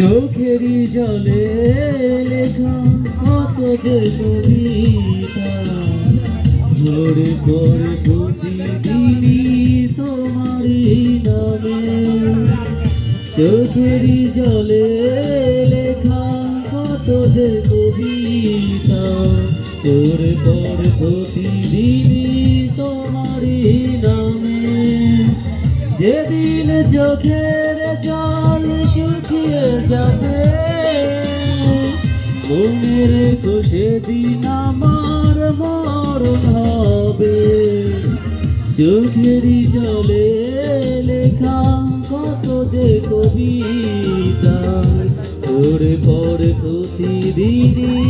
চোখেরই জলে লেখা কত যে কবিতা। ঝরে পড়ে প্রতিদিনই তোমারই নামে। চোখেরই জলে লেখা কত যে কবিতা। চোরে পড়ে প্রতিদিনই তোমারই নামে। যেদিন চোখের যাবে। মনের কোষে দিন আমার মরণ হবে। চোখেরই জলে লেখা কত যে কবিতা। তোর পর প্রতিদিনই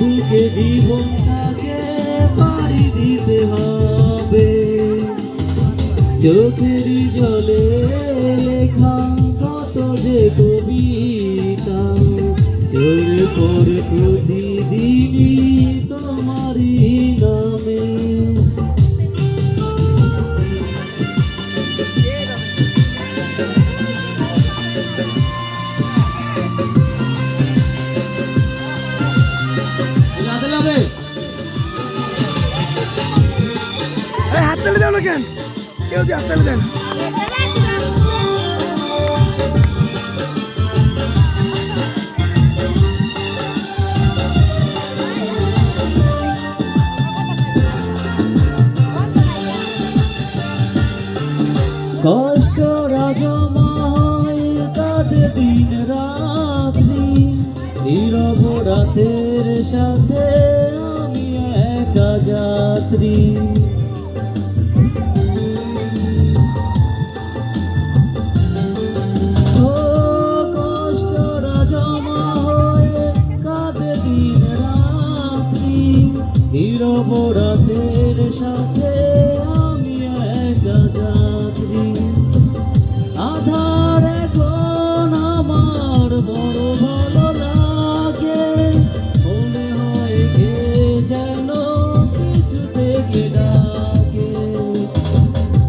দুঃখে জীবনটাকে পাড়ি দিতে হবে। চোখের জলে লেখা কত যে কবিতা চোরে পর প্রতিদিনই রাতে এই হাত তালি দাও না কেউ দিয়ে হাত তালি দেয় না। কষ্ট রাজমা হয় কাটে দিন রাত্রি নীরব রাতের সাথে আমি একা যাত্রী। নীরব সাথে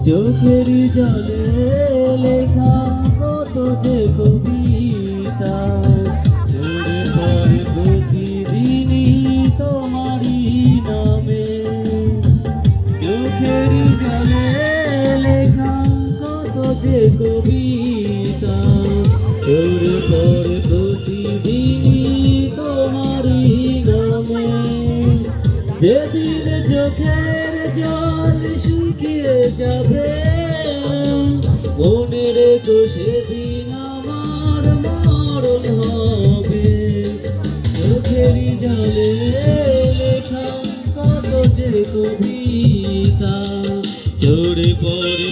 চোখের জলে লেখা কত যে কবিতা। প্রতিদিনই তোমারই নামে। চোখের জলে লেখা কত কবিতা। তোর পরে প্রতিদিনই তোমারই নামে। যেদিন চোখের জল শুকিয়ে যাবে। মনে রেখো সেদিন আমার মরণ হবে। চোখেরই জলে লেখা কত যে কবিতা। চড়ে পড়ে